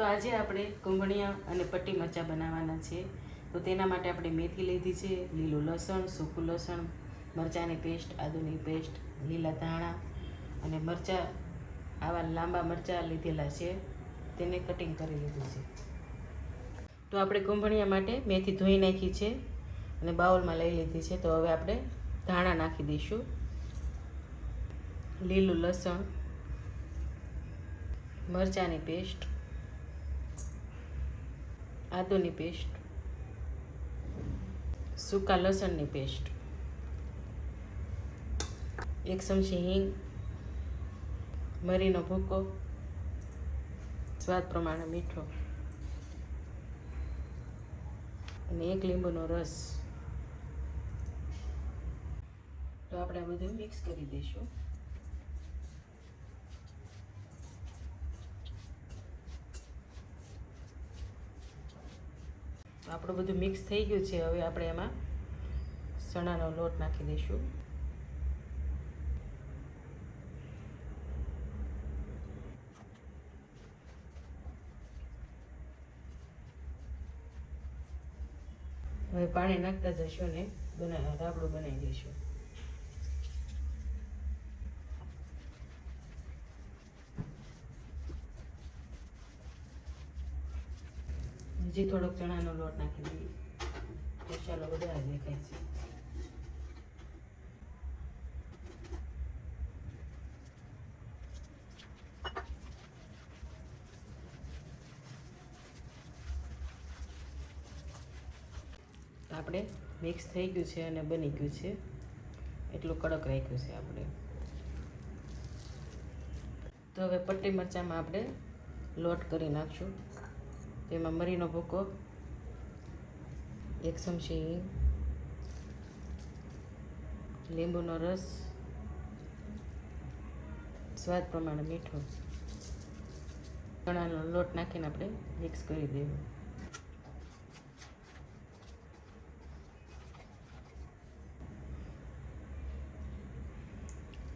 તો આજે આપણે કુંભણિયા અને પટ્ટી મરચાં બનાવવાના છે. તો તેના માટે આપણે મેથી લીધી છે, લીલું લસણ, સૂકું લસણ, મરચાંની પેસ્ટ, આદુની પેસ્ટ, લીલા ધાણા અને મરચાં, આવા લાંબા મરચાં લીધેલા છે. તેને કટિંગ કરી લીધું છે. તો આપણે કુંભણિયા માટે મેથી ધોઈ નાખી છે અને બાઉલમાં લઈ લીધી છે. તો હવે આપણે ધાણા નાખી દઈશું. લીલું લસણ, મરચાંની પેસ્ટ આદુની પેસ્ટ, સૂકા લસણની પેસ્ટ, એક ચમચી હિંગ, મરીનો ભૂકો, સ્વાદ પ્રમાણે મીઠો, અને એક લીંબુનો રસ. તો આપણે બધું મિક્સ કરી દઈશું. આપણું બધું મિક્સ થઈ ગયું છે. હવે આપણે એમાં ચણાનો લોટ નાખી દઈશું. હવે પાણી નાખતા જશું ને બના રાબડું બનાવી દઈશું. હજી થોડોક ચણાનો લોટ નાખી દઈએ. ચાલો વધારે દેખાય છે. આપણે મિક્સ થઈ ગયું છે અને બની ગયું છે. એટલું કડક રાખ્યું છે આપણે. તો હવે પટ્ટી મરચાંમાં આપણે લોટ કરી નાખશું. તેમાં મરીનો ભૂકો, એક ચમચી લીંબુનો રસ, સ્વાદ પ્રમાણે મીઠું. ચણાનો લોટ નાખીને આપણે મિક્સ કરી દેવું.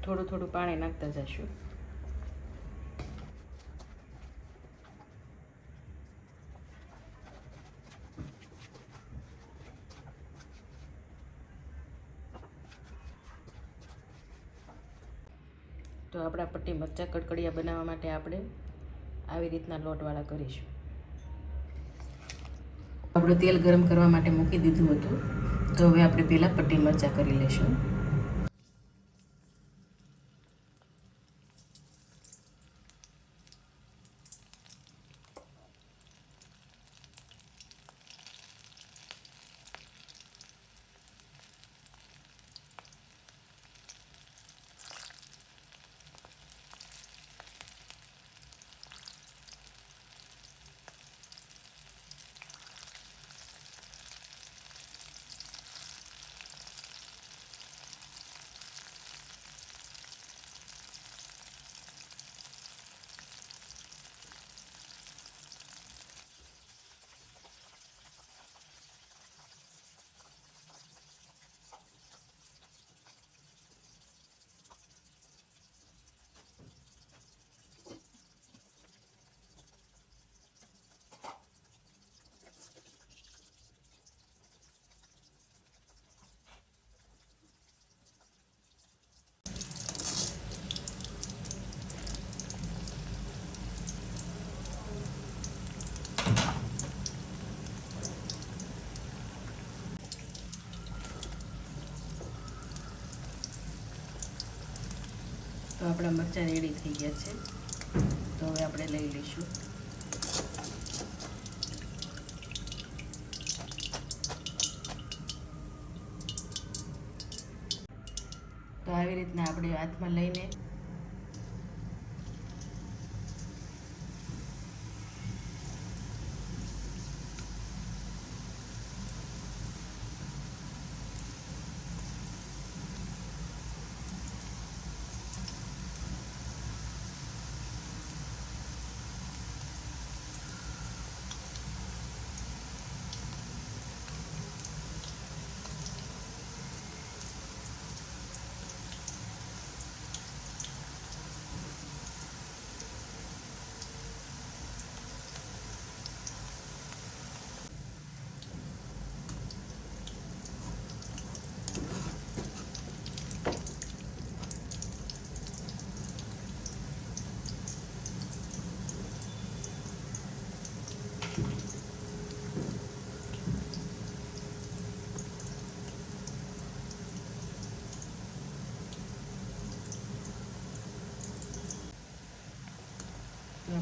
થોડું થોડું પાણી નાખતા જઈશું તો આપણા પટ્ટી મરચાં કડકડિયા બનાવવા માટે આપણે આવી રીતના લોટવાળા કરીશું. આપણું તેલ ગરમ કરવા માટે મૂકી દીધું હતું. તો હવે આપણે પહેલાં પટ્ટી મરચાં કરી લઈશું. આપણા મરચાં રેડી થઈ ગયા છે. તો હવે આપણે લઈ લઈશું. તો આવી રીતના આપણે હાથમાં લઈને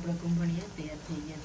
આપણા કુંભણિયા તૈયાર થઈ ગયા છે